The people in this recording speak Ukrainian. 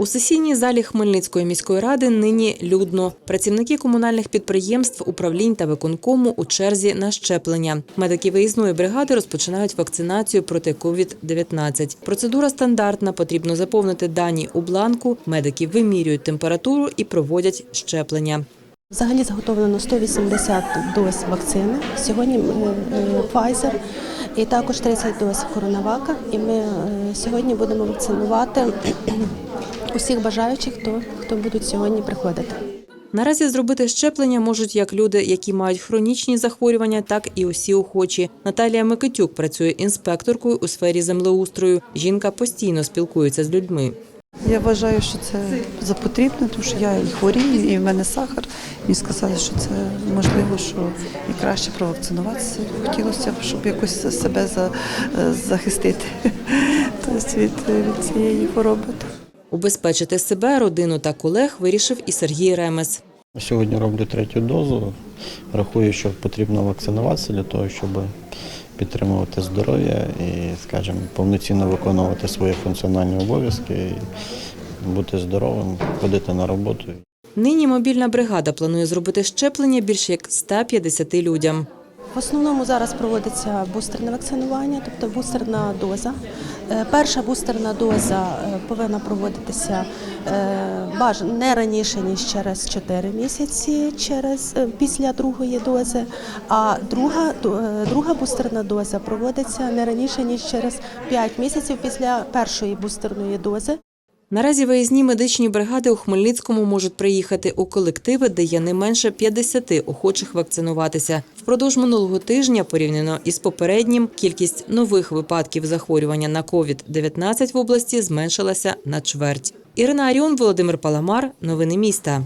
У сесійній залі Хмельницької міської ради нині людно. Працівники комунальних підприємств, управлінь та виконкому у черзі на щеплення. Медики виїзної бригади розпочинають вакцинацію проти COVID-19. Процедура стандартна. Потрібно заповнити дані у бланку. Медики вимірюють температуру і проводять щеплення. Взагалі заготовлено 180 доз вакцини. Сьогодні е, Pfizer і також 30 доз коронавака. І ми е, сьогодні будемо вакцинувати усіх бажаючих, хто, хто будуть сьогодні приходити. Наразі зробити щеплення можуть як люди, які мають хронічні захворювання, так і усі охочі. Наталія Микитюк працює інспекторкою у сфері землеустрою. Жінка постійно спілкується з людьми. Я вважаю, що це за тому що я і хворію, і в мене сахар. Мені сказали, що це можливо, що і краще провакцинуватися. Хотілося б, щоб якось себе за, захистити тобто від цієї хвороби. Убезпечити себе, родину та колег вирішив і Сергій Ремес. Сьогодні роблю третю дозу. Рахую, що потрібно вакцинуватися для того, щоб підтримувати здоров'я і, скажімо, повноцінно виконувати свої функціональні обов'язки, бути здоровим, ходити на роботу. Нині мобільна бригада планує зробити щеплення більше як 150 людям. В основному зараз проводиться бустерне вакцинування, тобто бустерна доза. Е, Перша бустерна доза е, повинна проводитися е, не раніше ніж через 4 місяці, через після другої дози. А друга друга бустерна доза проводиться не раніше ніж через 5 місяців після першої бустерної дози. Наразі виїзні медичні бригади у Хмельницькому можуть приїхати у колективи, де є не менше 50 охочих вакцинуватися. Впродовж минулого тижня, порівняно із попереднім, кількість нових випадків захворювання на COVID-19 в області зменшилася на чверть. Ірина Аріон, Володимир Паламар. Новини міста.